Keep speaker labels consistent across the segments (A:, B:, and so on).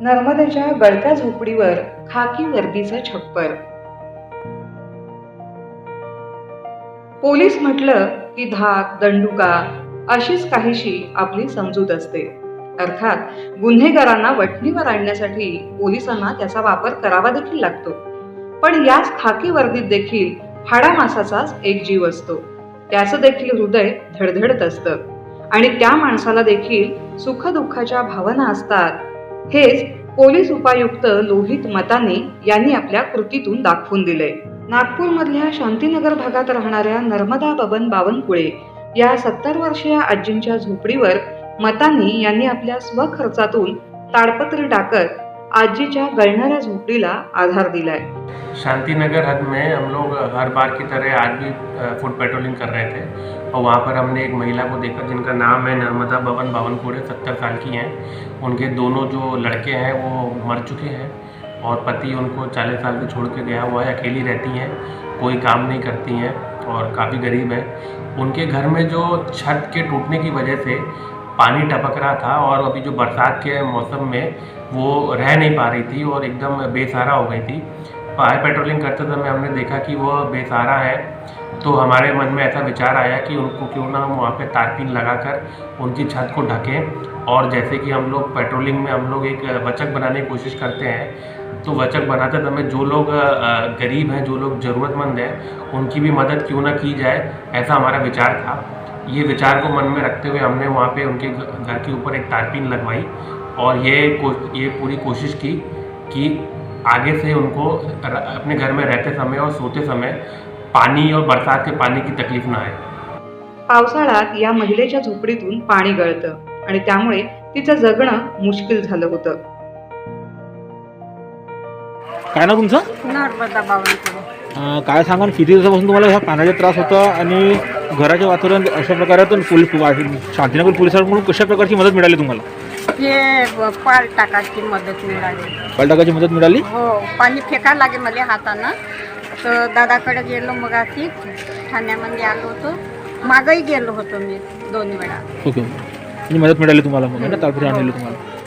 A: नर्मदेच्या गळत्या झोपडीवर खाकी वर्दीचं छप्पर. पोलीस म्हटलं की धाक दंडुका अशीच काहीशी आपली समजूत असते. अर्थात गुन्हेगारांना वठणीवर आणण्यासाठी पोलिसांना त्याचा वापर करावा देखील लागतो. पण याच खाकी वर्दीत देखील हाडा मासाचाच एक जीव असतो. त्याचं देखील हृदय धडधडत असतं. आणि त्या माणसाला देखील सुखदुःखाच्या भावना असतात. हेच पोलीस उपायुक्त लोहित मताने यांनी आपल्या कृतीतून दाखवून दिले. नागपूरमधल्या शांतीनगर भागात राहणाऱ्या नर्मदा बबन बावनकुळे या सत्तर वर्षीय आजींच्या झोपडीवर मतानी यांनी आपल्या स्वखर्चातून ताडपत्री टाकत आजीच्या गळणाऱ्या झोपडीला आधार दिलाय.
B: शांति नगर हद में हम लोग हर बार की तरह आज भी फ़ूड पेट्रोलिंग कर रहे थे। और वहाँ पर हमने एक महिला को देखा जिनका नाम है नर्मदा भवन बावनकुड़े सत्तर साल की हैं। उनके दोनों जो लड़के हैं वो मर चुके हैं और पति उनको चालीस साल से छोड़ के गया हुआ है, अकेली रहती हैं, कोई काम नहीं करती हैं और काफ़ी गरीब है। उनके घर में जो छत के टूटने की वजह से पानी टपक रहा था और अभी जो बरसात के मौसम में वो रह नहीं पा रही थी और एकदम बेसहारा हो गई थी। फायर पेट्रोलिंग करते समय हमने देखा कि वह बेसहारा है। तो हमारे मन में ऐसा विचार आया कि उनको क्यों ना हम वहाँ पे तारपीन लगाकर उनकी छत को ढकें। और जैसे कि हम लोग पेट्रोलिंग में हम लोग एक वचक बनाने की कोशिश करते हैं तो वचक बनाते समय जो लोग गरीब हैं, जो लोग ज़रूरतमंद हैं, उनकी भी मदद क्यों ना की जाए, ऐसा हमारा विचार था। ये विचार को मन में रखते हुए हमने वहाँ पे उनके घर के ऊपर एक तारपीन लगवाई और ये ये पूरी कोशिश की कि आगे से उनको अपने घर में रहते समय और सोते समय पाणी और बरसात के पाणी की तकलीफ ना आहे
A: पावसाळ्यात या महिलेच्या झोपडीतून पाणी गळतं आणि त्यामुळे तिचं जगणं मुश्किल झालं होतं.
C: काय ना तुमचं?
D: नर्मदा बावनकुळे.
C: अं, काय सांगा किती दिवसापासून तुम्हाला ह्या पाण्याचा त्रास होता आणि घराचे वातावरण अशा प्रकारातून पोलीस शांतीनगर पोलिसांकडून कशा प्रकारची मदत मिळाली तुम्हाला?
D: हे ब- पाल टाकायची मदत मिळाली.
C: पलटाकाची मदत मिळाली?
D: हो पाणी फेकायला लागे मला हातानं. तर दादाकडे गेलो मग अशी ठाण्यामध्ये आलो होतो. मागही गेलो होतो मी दोन वेळा.
C: ओके. म्हणजे मदत मिळाली तुम्हाला मग ना? तारपत्री आणलेली तुम्हाला.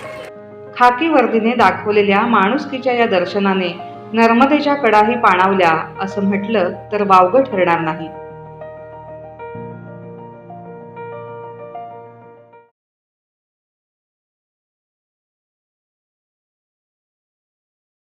A: खाकीवर्दीने दाखवलेल्या माणुसकीच्या या दर्शनाने नर्मदेच्या कडाही पाणावल्या असं म्हटलं तर वावगं ठरणार नाही.